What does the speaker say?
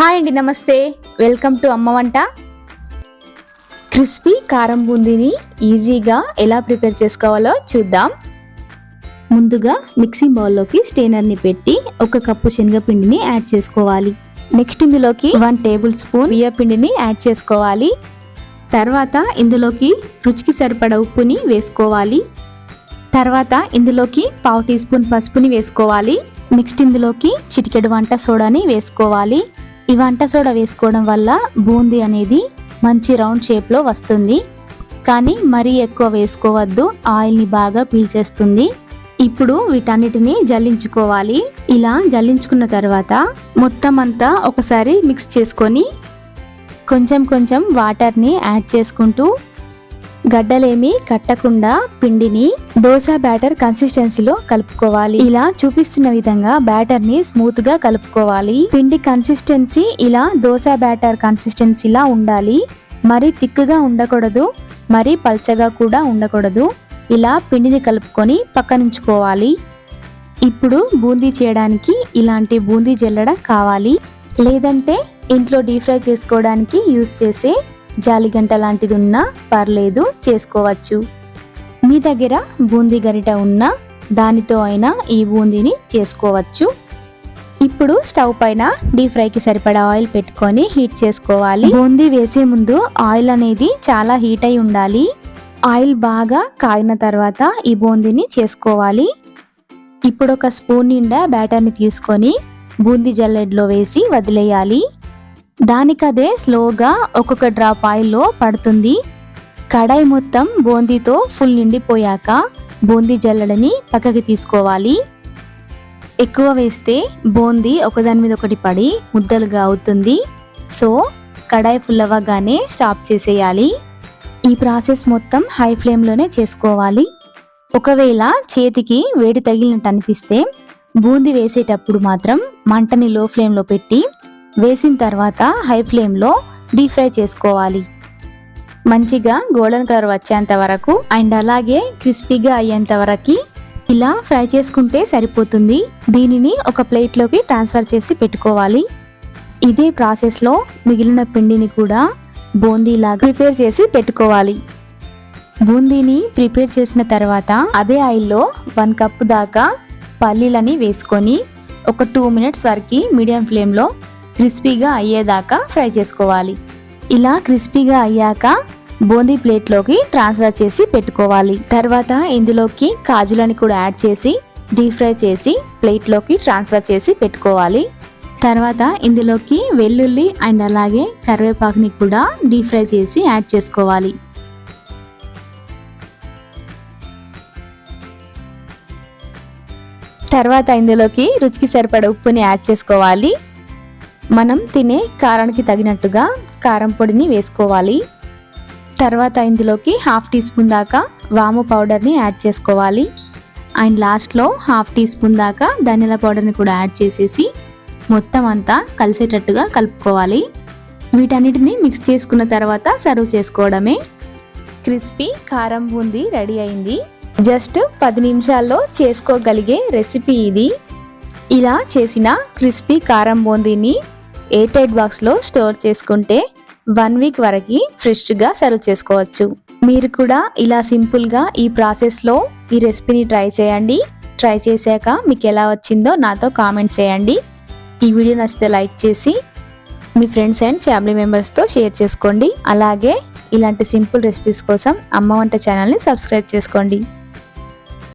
Hi అండి నమస్తే. Welcome to అమ్మ వంట. క్రిస్పీ కారం బూందీని ఈజీగా ఎలా ప్రిపేర్ చేసుకోవాలో చూద్దాం. ముందుగా మిక్సింగ్ బౌల్లోకి స్టెయినర్ని పెట్టి ఒక కప్పు శనగపిండిని యాడ్ చేసుకోవాలి. నెక్స్ట్ ఇందులోకి వన్ టేబుల్ స్పూన్ బియ్య పిండిని యాడ్ చేసుకోవాలి. తర్వాత ఇందులోకి రుచికి సరిపడ ఉప్పుని వేసుకోవాలి. తర్వాత ఇందులోకి పావు టీ స్పూన్ పసుపుని వేసుకోవాలి. నెక్స్ట్ ఇందులోకి చిటికెడు వంట సోడాని వేసుకోవాలి. ఈ వంట సోడా వేసుకోవడం వల్ల బూందీ అనేది మంచి రౌండ్ షేప్లో వస్తుంది. కానీ మరీ ఎక్కువ వేసుకోవద్దు. ఆయిల్ని బాగా పీల్చేస్తుంది ఇప్పుడు వీటన్నిటిని జల్లించుకోవాలి. ఇలా జల్లించుకున్న తర్వాత మొత్తం అంతా ఒకసారి మిక్స్ చేసుకొని కొంచెం కొంచెం వాటర్ని యాడ్ చేసుకుంటూ గడ్డలేమి కట్టకుండా పిండిని దోశ బ్యాటర్ కన్సిస్టెన్సీలో కలుపుకోవాలి. ఇలా చూపిస్తున్న విధంగా బ్యాటర్ని స్మూత్గా కలుపుకోవాలి. పిండి కన్సిస్టెన్సీ ఇలా దోశ బ్యాటర్ కన్సిస్టెన్సీలా ఉండాలి. మరి తిక్కుగా ఉండకూడదు మరి పల్చగా కూడా ఉండకూడదు. ఇలా పిండిని కలుపుకొని పక్కనుంచుకోవాలి. ఇప్పుడు బూందీ చేయడానికి ఇలాంటి బూందీ జల్లడ కావాలి. లేదంటే ఇంట్లో డీప్ ఫ్రై చేసుకోవడానికి యూస్ చేసే జాలిగంట లాంటిది ఉన్నా పర్లేదు చేసుకోవచ్చు. మీ దగ్గర బూందీ గరిట ఉన్నా దానితో అయినా ఈ బూందీని చేసుకోవచ్చు. ఇప్పుడు స్టవ్ పైన డీప్ ఫ్రైకి సరిపడా ఆయిల్ పెట్టుకొని హీట్ చేసుకోవాలి. బూందీ వేసే ముందు ఆయిల్ అనేది చాలా హీట్ అయి ఉండాలి. ఆయిల్ బాగా కాగిన తర్వాత ఈ బూందీని చేసుకోవాలి. ఇప్పుడు ఒక స్పూన్ నిండా బ్యాటర్ని తీసుకొని బూందీ జల్లెడ్లో వేసి వదిలేయాలి. దానికదే స్లోగా ఒక్కొక్క డ్రాప్ ఆయిల్లో పడుతుంది. కడాయి మొత్తం బూందీతో ఫుల్ నిండిపోయాక బూందీ జల్లడని పక్కకి తీసుకోవాలి. ఎక్కువ వేస్తే బూందీ ఒకదాని మీద ఒకటి పడి ముద్దలుగా అవుతుంది. సో కడాయి ఫుల్ అవ్వగానే స్టాప్ చేసేయాలి. ఈ ప్రాసెస్ మొత్తం హై ఫ్లేమ్లోనే చేసుకోవాలి. ఒకవేళ చేతికి వేడి తగిలినట్టు అనిపిస్తే బూందీ వేసేటప్పుడు మాత్రం మంటని లో ఫ్లేమ్లో పెట్టి వేసిన తర్వాత హై ఫ్లేమ్లో డీప్ ఫ్రై చేసుకోవాలి. మంచిగా గోల్డెన్ కలర్ వచ్చేంత వరకు అండ్ అలాగే క్రిస్పీగా అయ్యేంత వరకు ఇలా ఫ్రై చేసుకుంటే సరిపోతుంది. దీనిని ఒక ప్లేట్లోకి ట్రాన్స్ఫర్ చేసి పెట్టుకోవాలి. ఇదే ప్రాసెస్లో మిగిలిన పిండిని కూడా బూందీలాగా ప్రిపేర్ చేసి పెట్టుకోవాలి. బూందీని ప్రిపేర్ చేసిన తర్వాత అదే ఆయిల్లో వన్ కప్ దాకా పల్లీలని వేసుకొని ఒక టూ మినిట్స్ వరకు మీడియం ఫ్లేమ్లో క్రిస్పీగా అయ్యేదాకా ఫ్రై చేసుకోవాలి. ఇలా క్రిస్పీగా అయ్యాక బూందీ ప్లేట్లోకి ట్రాన్స్ఫర్ చేసి పెట్టుకోవాలి. తర్వాత ఇందులోకి కాజులని కూడా యాడ్ చేసి డీప్ ఫ్రై చేసి ప్లేట్లోకి ట్రాన్స్ఫర్ చేసి పెట్టుకోవాలి. తర్వాత ఇందులోకి వెల్లుల్లి అండ్ అలాగే కరివేపాకుని కూడా డీప్ ఫ్రై చేసి యాడ్ చేసుకోవాలి. తర్వాత ఇందులోకి రుచికి సరిపడ ఉప్పుని యాడ్ చేసుకోవాలి. మనం తినే కారానికి తగినట్టుగా కారం పొడిని వేసుకోవాలి. తర్వాత ఇందులోకి హాఫ్ టీ స్పూన్ దాకా వాము పౌడర్ని యాడ్ చేసుకోవాలి. అండ్ లాస్ట్లో హాఫ్ టీ స్పూన్ దాకా ధనియాల పౌడర్ని కూడా యాడ్ చేసేసి మొత్తం అంతా కలిసేటట్టుగా కలుపుకోవాలి. వీటన్నిటిని మిక్స్ చేసుకున్న తర్వాత సర్వ్ చేసుకోవడమే. క్రిస్పీ కారం బూందీ రెడీ అయింది. జస్ట్ పది నిమిషాల్లో చేసుకోగలిగే రెసిపీ ఇది. ఇలా చేసిన క్రిస్పీ కారం బూందీని ఎయిర్ టైట్ బాక్స్లో స్టోర్ చేసుకుంటే వన్ వీక్ వరకు ఫ్రెష్గా సర్వ్ చేసుకోవచ్చు. మీరు కూడా ఇలా సింపుల్గా ఈ ప్రాసెస్లో ఈ రెసిపీని ట్రై చేయండి. ట్రై చేశాక మీకు ఎలా వచ్చిందో నాతో కామెంట్ చేయండి. ఈ వీడియో నచ్చితే లైక్ చేసి మీ ఫ్రెండ్స్ అండ్ ఫ్యామిలీ మెంబర్స్తో షేర్ చేసుకోండి. అలాగే ఇలాంటి సింపుల్ రెసిపీస్ కోసం అమ్మ వంట ఛానల్ని సబ్స్క్రైబ్ చేసుకోండి.